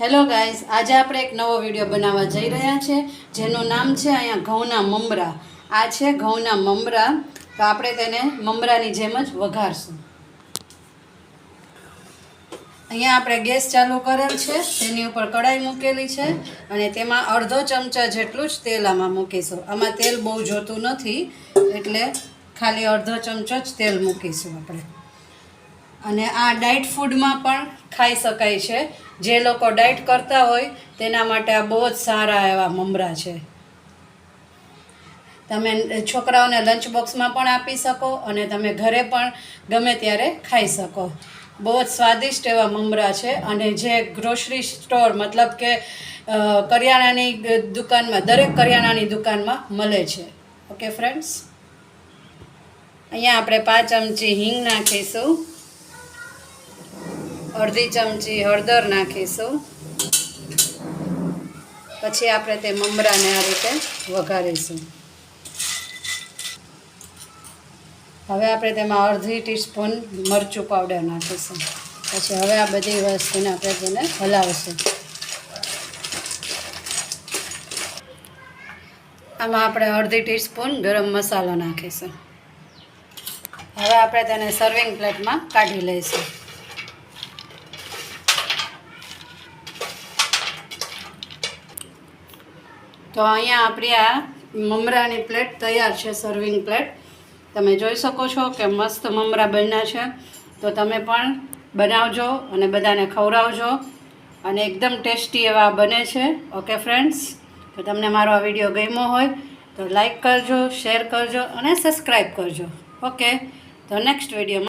Hello guys આજે આપણે એક નવો વીડિયો બનાવવા જઈ રહ્યા છે, જેનું નામ છે અહીંયા ઘઉંના મમરા. આ છે ઘઉંના મમરા, તો આપણે તેને મમરાની જેમ જ વઘારશું. અહીંયા આપણે ગેસ ચાલુ કરેલ છે તેની ઉપર કડાઈ મૂકેલી છે, અને તેમાં અડધો ચમચા જેટલું જ તેલ આમાં મૂકીશું. આમાં તેલ બહુ જોતું નથી, એટલે ખાલી અડધો ચમચો જ તેલ મૂકીશું આપણે. અને આ ડાયટ ફૂડમાં પણ ખાઈ શકાય છે. જે લોકો ડાયટ કરતા હોય, તેના માટે આ બહુ જ સારા એવા મમરા છે. તમે છોકરાઓને લંચ બોક્સમાં પણ આપી શકો અને તમે ઘરે પણ ગમે ત્યારે ખાઈ શકો. બહુ જ સ્વાદિષ્ટ એવા મમરા છે અને જે ગ્રોસરી સ્ટોર મતલબ કે કરિયાણાની દુકાનમાં, દરેક કરિયાણાની દુકાનમાં મળે છે. ઓકે ફ્રેન્ડ્સ અહીંયા આપણે પાંચ ચમચી હિંગ નાખીશું. અડધી ચમચી હળદર નાખીશું. પછી આપણે તે મમરાને આ રીતે વઘારીશું. હવે આપણે તેમાં અડધી ટીસ્પૂન મરચું પાવડર નાખીશું. પછી હવે આ બધી વસ્તુને આપણે તેને હલાવશું. આમાં આપણે અડધી ટીસ્પૂન ગરમ મસાલો નાખીશું. હવે આપણે તેને સર્વિંગ પ્લેટમાં કાઢી લઈશું. તો અહીંયા આપણી આ મમરાની પ્લેટ તૈયાર છે સર્વિંગ પ્લેટ તમે જોઈ શકો છો કે મસ્ત મમરા બન્યા છે. તો તમે પણ બનાવજો અને બધાને ખવડાવજો. અને એકદમ ટેસ્ટી એવા બને છે. ઓકે ફ્રેન્ડ્સ તો તમને મારો આ વીડિયો ગમ્યો હોય તો લાઈક કરજો શેર કરજો અને સબસ્ક્રાઈબ કરજો. ઓકે, તો નેક્સ્ટ વિડીયોમાં